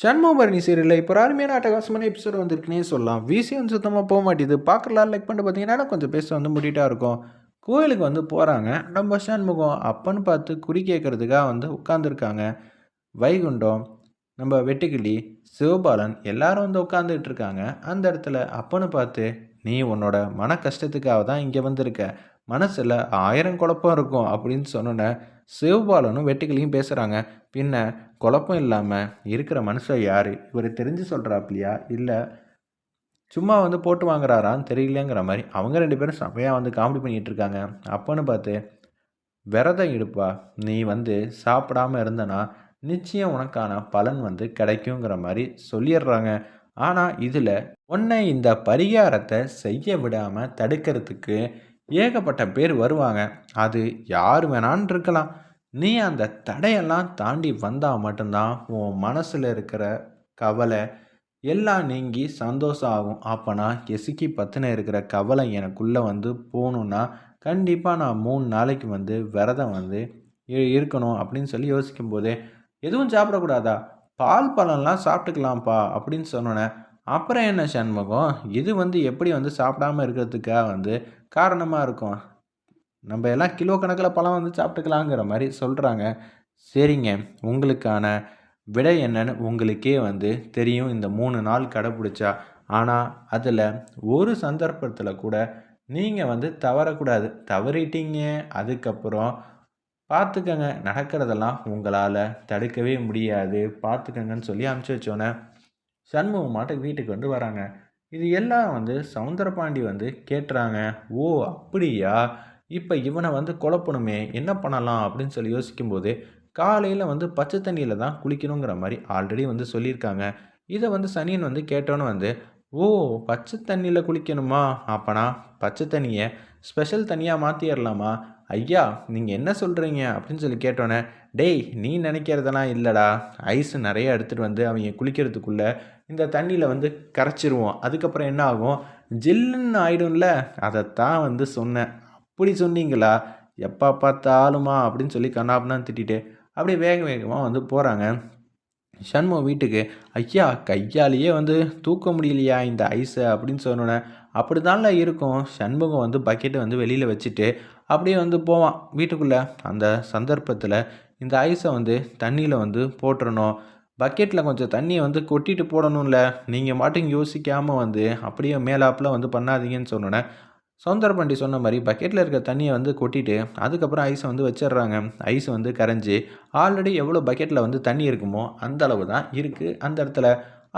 சண்முகபரணி சீரியலில் இப்போ ஒரு அருமையான அட்டகாசமான எபிசோட் வந்திருக்குன்னே சொல்லலாம். விசியம் வந்து சுத்தமாக போக மாட்டேது பார்க்கலாம் லைக் பண்ணிட்டு பார்த்தீங்கன்னா கொஞ்சம் பேச வந்து முடிட்டா இருக்கும். கோயிலுக்கு வந்து போகிறாங்க நம்ம சண்முகம் அப்பன்னு பார்த்து குறி கேட்கறதுக்காக வந்து உட்காந்துருக்காங்க வைகுண்டம் நம்ம வெட்டுக்கிளி சிவபாலன் எல்லாரும் வந்து உட்காந்துட்டு இருக்காங்க. அந்த இடத்துல அப்பன்னு பார்த்து நீ உன்னோட மன கஷ்டத்துக்காக தான் இங்கே வந்திருக்க. மனசில் ஆயிரம் குழப்பம் இருக்கும். அப்படின்னு சொன்னோன்னே சிவபாலனும் வெட்டுக்கிளியும் பேசுகிறாங்க பின்ன குழப்பம் இல்லாமல் இருக்கிற மனுஷன் யார்? இவர் தெரிஞ்சு சொல்கிறாப்லையா இல்லை சும்மா வந்து போட்டு வாங்குறாரான்னு தெரியலங்கிற மாதிரி அவங்க ரெண்டு பேரும் செம்மையாக வந்து காமெடி பண்ணிகிட்டு இருக்காங்க. அப்போன்னு பார்த்து விரதம் எடுப்பா நீ வந்து சாப்பிடாம இருந்தனா நிச்சயம் உனக்கான பலன் வந்து கிடைக்குங்கிற மாதிரி சொல்லிடுறாங்க. ஆனால் இதில் உன்னை இந்த பரிகாரத்தை செய்ய விடாமல் தடுக்கிறதுக்கு ஏகப்பட்ட பேர் வருவாங்க. அது யார் வேணான்னு இருக்கலாம். நீ அந்த தடையெல்லாம் தாண்டி வந்தால் மட்டும்தான் உன் மனசில் இருக்கிற கவலை எல்லாம் நீங்கி சந்தோஷம் ஆகும் அப்போனா எசுக்கி பற்றின இருக்கிற கவலை எனக்குள்ளே வந்து போகணுன்னா கண்டிப்பாக நான் மூணு நாளைக்கு வந்து விரதம் வந்து இருக்கணும் அப்படின்னு சொல்லி யோசிக்கும் போதே எதுவும் சாப்பிடக்கூடாதா? பால் பழம்லாம் சாப்பிட்டுக்கலாம்ப்பா அப்படின்னு சொன்னோன்னே அப்புறம் என்ன சண்முகம்? இது வந்து எப்படி வந்து சாப்பிடாம இருக்கிறதுக்காக வந்து காரணமாக இருக்கும்? நம்ம எல்லாம் கிலோ கணக்கில் பழம் வந்து சாப்பிட்டுக்கலாங்கிற மாதிரி சொல்கிறாங்க சரிங்க. உங்களுக்கான விடை என்னன்னு உங்களுக்கே வந்து தெரியும். இந்த மூணு நாள் கடைப்பிடிச்சா ஆனால் அதில் ஒரு சந்தர்ப்பத்தில் கூட நீங்கள் வந்து தவறக்கூடாது. தவறிட்டீங்க. அதுக்கப்புறம் பார்த்துக்கங்க நடக்கிறதெல்லாம் உங்களால் தடுக்கவே முடியாது. பார்த்துக்கங்கன்னு சொல்லி அமுச்சு வச்சோன்னே சண்முகம் மாட்டுக்கு வீட்டுக்கு வந்து வராங்க. இது எல்லாம் வந்து சவுந்தரபாண்டி வந்து கேட்டுறாங்க ஓ அப்படியா? இப்போ இவனை வந்து குழப்பணுமே என்ன பண்ணலாம் அப்படின்னு சொல்லி யோசிக்கும்போது காலையில் வந்து பச்சை தண்ணியில் தான் குளிக்கணுங்கிற மாதிரி ஆல்ரெடி வந்து சொல்லியிருக்காங்க. இதை வந்து சனியன் வந்து கேட்டோன்னு வந்து ஓ பச்சை தண்ணியில் குளிக்கணுமா? அப்பனா பச்சை தண்ணியை ஸ்பெஷல் தனியாக மாற்றிடலாமா ஐயா நீங்கள் என்ன சொல்கிறீங்க அப்படின்னு சொல்லி கேட்டோன்னே டேய் நீ நினைக்கிறதெல்லாம் இல்லைடா. ஐஸ் நிறைய எடுத்துகிட்டு வந்து அவங்க குளிக்கிறதுக்குள்ளே இந்த தண்ணியில் வந்து கரைச்சிருவோம். அதுக்கப்புறம் என்ன ஆகும்? ஜில்லுன்னு ஆயிடும்ல. அதைத்தான் வந்து சொன்னேன். இப்படி சொன்னீங்களா? எப்போ பார்த்தாலுமா? அப்படின்னு சொல்லி கண்ணாப்புனான்னு திட்டிட்டு அப்படியே வேக வேகமாக வந்து போகிறாங்க சண்முகம் வீட்டுக்கு ஐயா கையாலேயே வந்து தூக்க முடியலையா இந்த ஐஸை அப்படின்னு சொன்னோன்னே அப்படி இருக்கும். சண்முகம் வந்து பக்கெட்டை வந்து வெளியில் வச்சுட்டு அப்படியே வந்து போவான். வீட்டுக்குள்ளே அந்த சந்தர்ப்பத்தில் இந்த ஐஸை வந்து தண்ணியில் வந்து போட்டுறணும். பக்கெட்டில் கொஞ்சம் தண்ணியை வந்து கொட்டிட்டு போடணும்ல. நீங்கள் மாட்டுங்க யோசிக்காமல் வந்து அப்படியே மேலாப்பில் வந்து பண்ணாதீங்கன்னு சொன்னோன்னே சௌந்தரபாண்டி சொன்ன மாதிரி பக்கெட்டில் இருக்க தண்ணியை வந்து கொட்டிட்டு அதுக்கப்புறம் ஐஸை வந்து வச்சிடுறாங்க. ஐஸ் வந்து கரைஞ்சி ஆல்ரெடி எவ்வளோ பக்கெட்டில் வந்து தண்ணி இருக்குமோ அந்த அளவு தான் இருக்குது அந்த இடத்துல.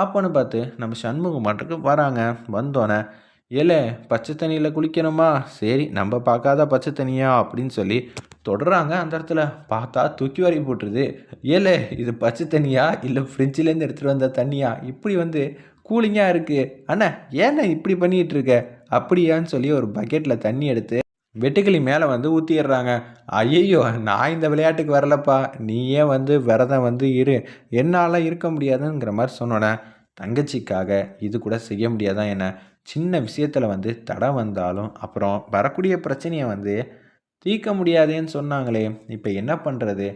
அப்போன்னு பார்த்து நம்ம சண்முகம் மாட்டுக்கு வராங்க. வந்தோன்னே ஏலே பச்சை தண்ணியில் குளிக்கணுமா? சரி நம்ம பார்க்காத பச்சை தண்ணியா? அப்படின்னு சொல்லி தொடுறாங்க அந்த இடத்துல. பார்த்தா தூக்கி வாரி போட்டுருது. ஏலே இது பச்சை தண்ணியா? இல்லை ஃப்ரிட்ஜிலேருந்து எடுத்துகிட்டு வந்த தண்ணியா? இப்படி வந்து கூலிங்காக இருக்குது அண்ணா ஏண்ணே இப்படி பண்ணிகிட்டு இருக்க? அப்படியான்னு சொல்லி ஒரு பக்கெட்டில் தண்ணி எடுத்து வெட்டுக்கிளி மேலே வந்து ஊற்றிடுறாங்க ஐயையோ நான் இந்த விளையாட்டுக்கு வரலப்பா. நீயே வந்து விரதம் வந்து இரு. என்னால் இருக்க முடியாதுங்கிற மாதிரி சொன்னோன்னே தங்கச்சிக்காக இது கூட செய்ய முடியாதான் என்ன? சின்ன விஷயத்தில் வந்து தடை வந்தாலும் அப்புறம் வரக்கூடிய பிரச்சனையை வந்து தீர்க்க முடியாதேன்னு சொன்னாங்களே. இப்போ என்ன பண்ணுறது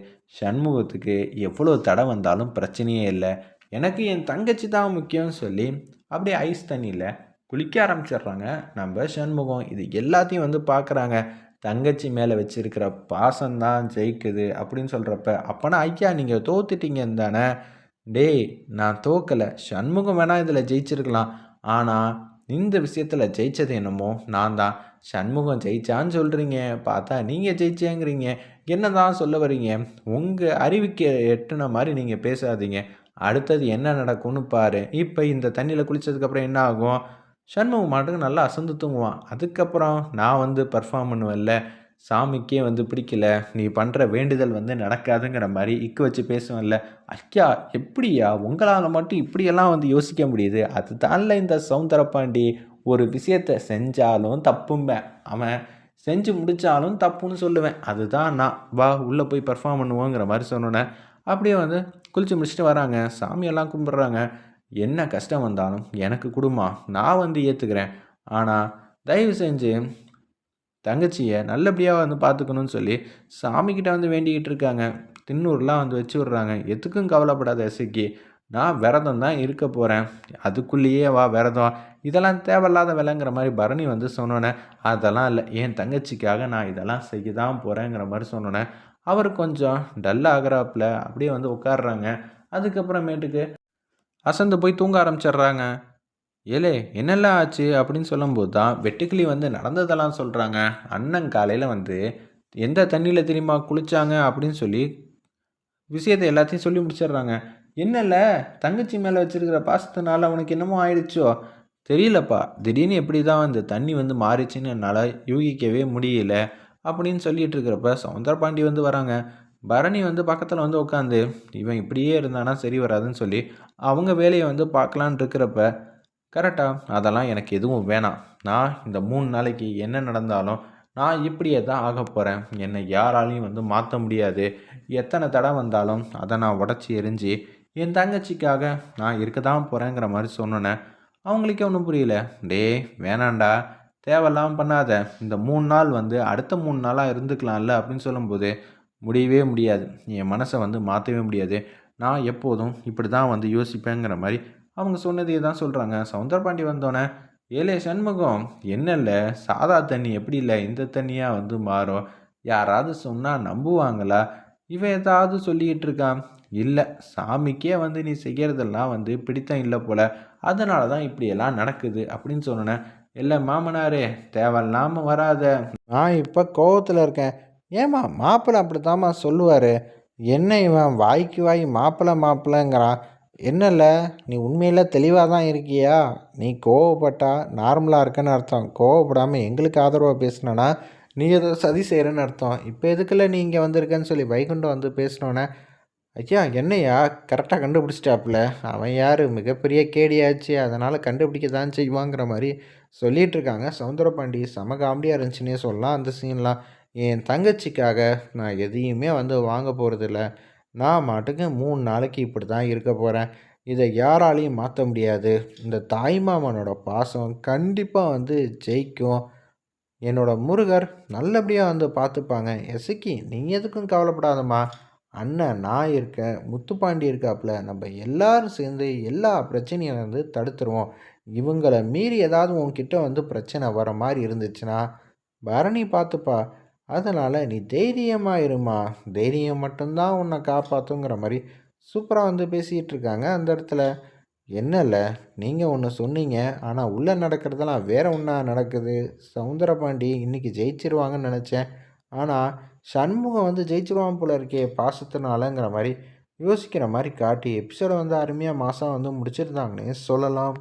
சண்முகத்துக்கு எவ்வளோ தடை வந்தாலும் பிரச்சனையே இல்லை. எனக்கு என் தங்கச்சி தான் முக்கியம்னு சொல்லி அப்படியே ஐஸ் தண்ணியில் குளிக்க ஆரம்பிச்சிடுறாங்க. நம்ம சண்முகம் இது எல்லாத்தையும் வந்து பார்க்குறாங்க தங்கச்சி மேலே வச்சிருக்கிற பாசம்தான் ஜெயிக்குது அப்படின்னு சொல்கிறப்ப அப்போனா ஐயா நீங்கள் தோத்துட்டீங்கன்னு தானே? டேய் நான் தோக்கலை. சண்முகம் வேணால் இதில் ஜெயிச்சிருக்கலாம். ஆனால் இந்த விஷயத்தில் ஜெயிச்சது என்னமோ நான் தான். சண்முகம் ஜெயிச்சான்னு சொல்கிறீங்க பார்த்தா நீங்கள் ஜெயிச்சேங்கிறீங்க. என்ன தான் சொல்ல வரீங்க? உங்கள் அறிவுக்கு எட்டுன மாதிரி நீங்கள் பேசாதீங்க. அடுத்தது என்ன நடக்கும்னு பாரு. இப்போ இந்த தண்ணியில் குளித்ததுக்கப்புறம் என்ன ஆகும்? சண்முகம் மாட்டுக்கு நல்லா அசந்து தூங்குவான். அதுக்கப்புறம் நான் வந்து பர்ஃபார்ம் பண்ணுவேன்ல. சாமிக்கே வந்து பிடிக்கல. நீ பண்ணுற வேண்டுதல் வந்து நடக்காதுங்கிற மாதிரி இக்கு வச்சு பேசுவேன்ல. ஐயா எப்படியா? உங்களால் மட்டும் இப்படியெல்லாம் வந்து யோசிக்க முடியுது. அதுதான்ல இந்த சவுந்தரப்பாண்டி ஒரு விஷயத்தை செஞ்சாலும் தப்பும்பேன். அவன் செஞ்சு முடித்தாலும் தப்புன்னு சொல்லுவேன். அதுதான் நான். வா உள்ளே போய் பர்ஃபார்ம் பண்ணுவோங்கிற மாதிரி சொன்னோன்னே அப்படியே வந்து குளிச்சு முடிச்சுட்டு வராங்க. சாமியெல்லாம் கும்பிட்றாங்க. என்ன கஷ்டம் வந்தாலும் எனக்கு கொடுமா நான் வந்து ஏற்றுக்கிறேன் ஆனால் தயவு செஞ்சு தங்கச்சியை நல்லபடியாக வந்து பார்த்துக்கணும்னு சொல்லி சாமிக்கிட்ட வந்து வேண்டிக்கிட்டு இருக்காங்க. தின்னூர்லாம் வந்து வச்சு விட்றாங்க. எதுக்கும் கவலைப்படாத எசக்கி நான் விரதம் தான் இருக்க போகிறேன் அதுக்குள்ளேயே வா விரதம். இதெல்லாம் தேவையில்லாத விலைங்கிற மாதிரி பரணி வந்து சொன்னோன்னே அதெல்லாம் இல்லை. என் தங்கச்சிக்காக நான் இதெல்லாம் செய்ய தான் போகிறேங்கிற மாதிரி சொன்னோன்னே அவர் கொஞ்சம் டல் ஆகிறாப்புல அப்படியே வந்து உட்காடுறாங்க அதுக்கப்புறமேட்டுக்கு அசந்து போய் தூங்க ஆரம்பிச்சிடுறாங்க. ஏலே என்னெல்லாம் ஆச்சு? அப்படின்னு சொல்லும்போது தான் வெட்டுக்கிளி வந்து நடந்ததெல்லாம் சொல்கிறாங்க அண்ணன் காலையில் வந்து எந்த தண்ணியில் தெரியுமா குளித்தாங்க அப்படின்னு சொல்லி விஷயத்தை எல்லாத்தையும் சொல்லி முடிச்சிடுறாங்க. என்னல்ல தங்கச்சி மேலே வச்சுருக்கிற பாசத்தினால அவனுக்கு என்னமோ ஆயிடுச்சோ? தெரியலப்பா திடீர்னு எப்படி தான் அந்த தண்ணி வந்து மாறிச்சுன்னு என்னால் யூகிக்கவே முடியல. அப்படின்னு சொல்லிட்டு இருக்கிறப்ப சவுந்தரபாண்டி வந்து வராங்க. பரணி வந்து பக்கத்தில் வந்து உட்காந்து இவன் இப்படியே இருந்தானா? சரி வராதுன்னு சொல்லி அவங்க வேலையை வந்து பார்க்கலான் இருக்கிறப்ப கரெக்டாக அதெல்லாம் எனக்கு எதுவும் வேணாம். நான் இந்த மூணு நாளைக்கு என்ன நடந்தாலும் நான் இப்படியே தான் ஆக போகிறேன் என்னை யாராலையும் வந்து மாற்ற முடியாது. எத்தனை தடை வந்தாலும் அதை நான் உடச்சி எரிஞ்சு என் தங்கச்சிக்காக நான் இருக்க தான் போகிறேங்கிற மாதிரி சொன்னோன்னே அவங்களுக்கே ஒன்றும் புரியல. டே வேணாண்டா. தேவையில்லாமல் பண்ணாத. இந்த மூணு நாள் வந்து அடுத்த மூணு நாளாக இருந்துக்கலாம்ல? அப்படின்னு சொல்லும்போது முடியவே முடியாது. என் மனசை வந்து மாற்றவே முடியாது. நான் எப்போதும் இப்படி தான் வந்து யோசிப்பேங்கிற மாதிரி அவங்க சொன்னதையே தான் சொல்கிறாங்க சவுந்தரபாண்டி வந்தோடனே ஏழே சண்முகம் என்ன இல்லை? சாதா தண்ணி எப்படி இல்லை? இந்த தண்ணியாக வந்து மாறும் யாராவது சொன்னால் நம்புவாங்களா? இவன் ஏதாவது சொல்லிக்கிட்டு இருக்கான் இல்லை. சாமிக்கே வந்து நீ செய்கிறதெல்லாம் வந்து பிடித்தம் இல்லை போல். அதனால தான் இப்படியெல்லாம் நடக்குது. அப்படின்னு சொன்னேன் இல்லை மாமனாரே தேவையில்லாமல் வராத. நான் இப்போ கோவத்தில் இருக்கேன். ஏம்மா மாப்பிள்ளை அப்படி தாம்மா சொல்லுவார். என்ன இவன் வாய்க்கு வாய் மாப்பிள்ளை மாப்பிள்ளைங்கிறான். என்னல்ல நீ உண்மையில் தெளிவாக தான் இருக்கியா? நீ கோவப்பட்டா நார்மலாக இருக்கன்னு அர்த்தம். கோவப்படாமல் எங்களுக்கு ஆதரவாக பேசினோன்னா நீ ஏதோ சதி செய்கிறேன்னு அர்த்தம். இப்போ எதுக்குள்ள நீ இங்கே வந்திருக்கேன்னு சொல்லி வைகுண்டம் வந்து பேசினோன்னே ஐயா என்னையா? கரெக்டாக கண்டுபிடிச்சிட்டாப்புல. அவன் யார்? மிகப்பெரிய கேடியாச்சு. அதனால் கண்டுபிடிக்க தான் செய்வாங்கிற மாதிரி சொல்லிகிட்டு இருக்காங்க. சவுந்தரபாண்டி செம காமெடியாக இருந்துச்சுன்னே சொல்லலாம் அந்த சீன்லாம் என் தங்கச்சிக்காக நான் எதையுமே வந்து வாங்க போகிறதில்ல நான் மாட்டுக்கு மூணு நாளைக்கு இப்படி தான் இருக்க போகிறேன் இதை யாராலையும் மாற்ற முடியாது. இந்த தாய்மாமனோட பாசம் கண்டிப்பாக வந்து ஜெயிக்கும். என்னோட முருகர் நல்லபடியாக வந்து பார்த்துப்பாங்க எசக்கி நீ எதுக்கும் கவலைப்படாதம்மா. அண்ணன் நான் இருக்கேன் முத்துப்பாண்டி இருக்காப்புல. நம்ம எல்லாரும் சேர்ந்து எல்லா பிரச்சனையும் வந்து தடுத்துருவோம். இவங்களை மீறி ஏதாவது உன்கிட்ட வந்து பிரச்சனை வர மாதிரி இருந்துச்சுன்னா பரணி பார்த்துப்பா அதனால் நீ தைரியமாக இருமா. தைரியம் மட்டும்தான் உன்னை காப்பாற்றுங்கிற மாதிரி சூப்பராக வந்து பேசிகிட்டு இருக்காங்க அந்த இடத்துல. என்னல்ல நீங்கள் ஒன்று சொன்னீங்க ஆனால் உள்ளே நடக்கிறதெல்லாம் வேறு ஒன்றா நடக்குது. சவுந்தரபாண்டி இன்றைக்கி ஜெயிச்சிருவாங்கன்னு நினச்சேன். ஆனால் சண்முகம் வந்து ஜெயிச்சிருவான் போல இருக்கே பாசத்தினாலங்கிற மாதிரி யோசிக்கிற மாதிரி காட்டி எபிசோடை வந்து அருமையாக மாதம் வந்து முடிச்சிருந்தாங்கன்னே சொல்லலாம்.